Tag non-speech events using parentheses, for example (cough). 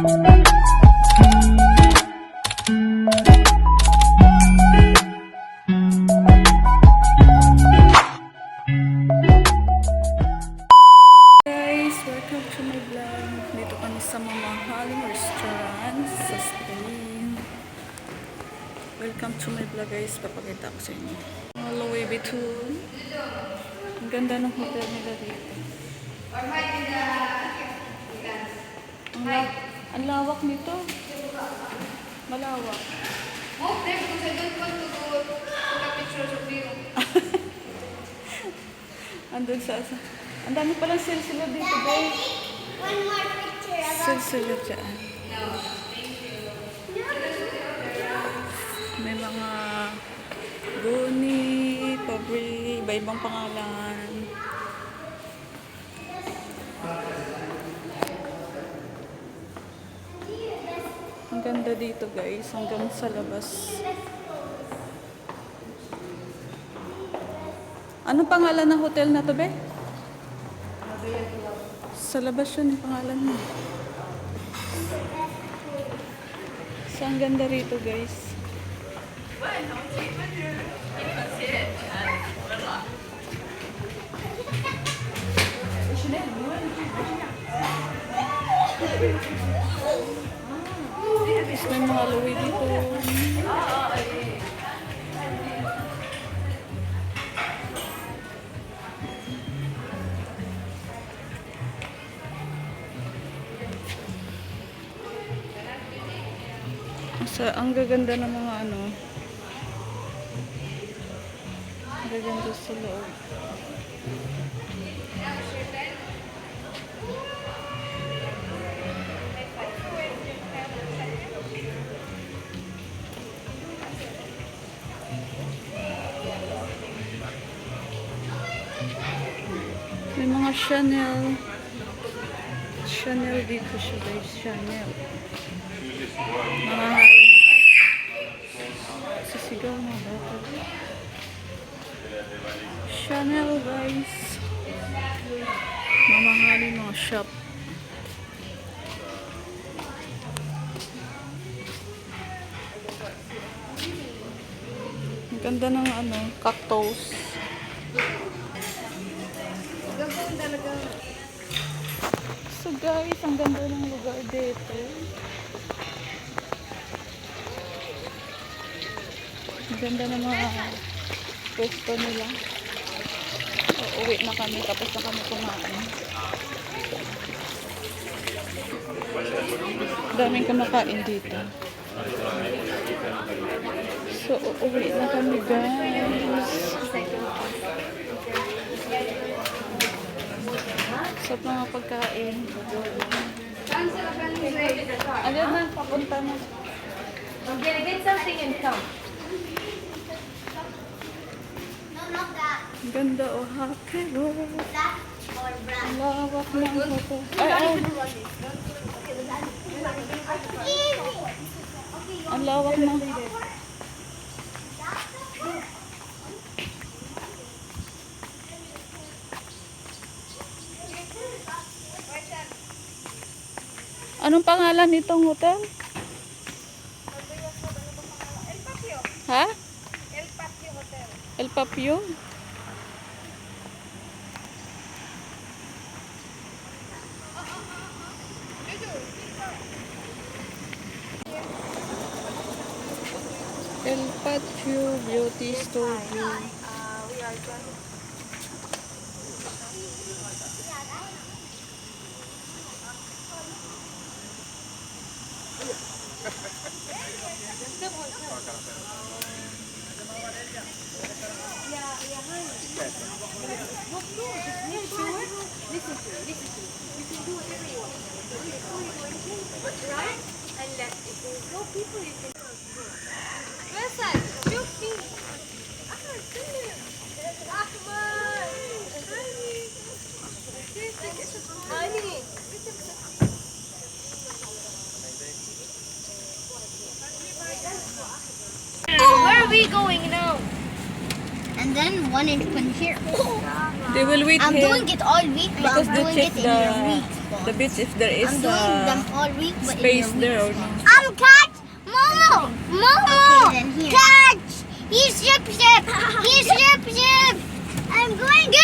Welcome to my vlog guys. Papakita ko sa inyo. Hello, baby too. Ang ganda ng hotel nila dito. Or might be the... Ang lawak nito. Malawak. Oh, there, because I don't want to go take a pictures of you. (laughs) Andun sa... sa ang dami palang silsila dito guys. One more picture. Silsila dyan. May mga Guni, Fabri, iba-ibang pangalan. Ang ganda dito guys, hanggang sa labas. Anong pangalan ng hotel na to, be? Sa labas yun yung pangalan mo. So, ang ganda rito, guys. Tapos (laughs) may mga Louis dito. Sa, ang gaganda ng mga ano. Ang gaganda sa loob. May mga Chanel. Chanel dito siya guys. Chanel. Mga haring. Sisigaw na dapat. Chanel guys. Mamahalin mga shop. Ang ganda ng ano, cactus. Talaga. So guys, ang ganda ng lugar dito. Ang ganda ng mga pwesto nila. Uuwi na kami tapos na kami kumain. Daming kumakain dito. So, uuwi na kami guys. Sa mga pagkain. Ano na, papunta na. I'm gonna get something and come. No, ganda o oh, brown. Ang lawak ng hotel. Ay, ay. Ang lawak ng Anong pangalan nitong hotel? El Patio. Ha? El Patio Hotel. El Papio? El Patio Beauty Studio. Uh, we are right? And let if there's no people, you can. Going now? And then one in one here. (laughs) They will wait I'm here doing it all week, but because I'm they doing check it in your the week. the beach if there is I'm doing them uh, all week, but space in your there week. or not. I'm catch Momo. Momo. Okay, then here. Catch. He's ship ship. (laughs) He's ship ship. I'm going. Get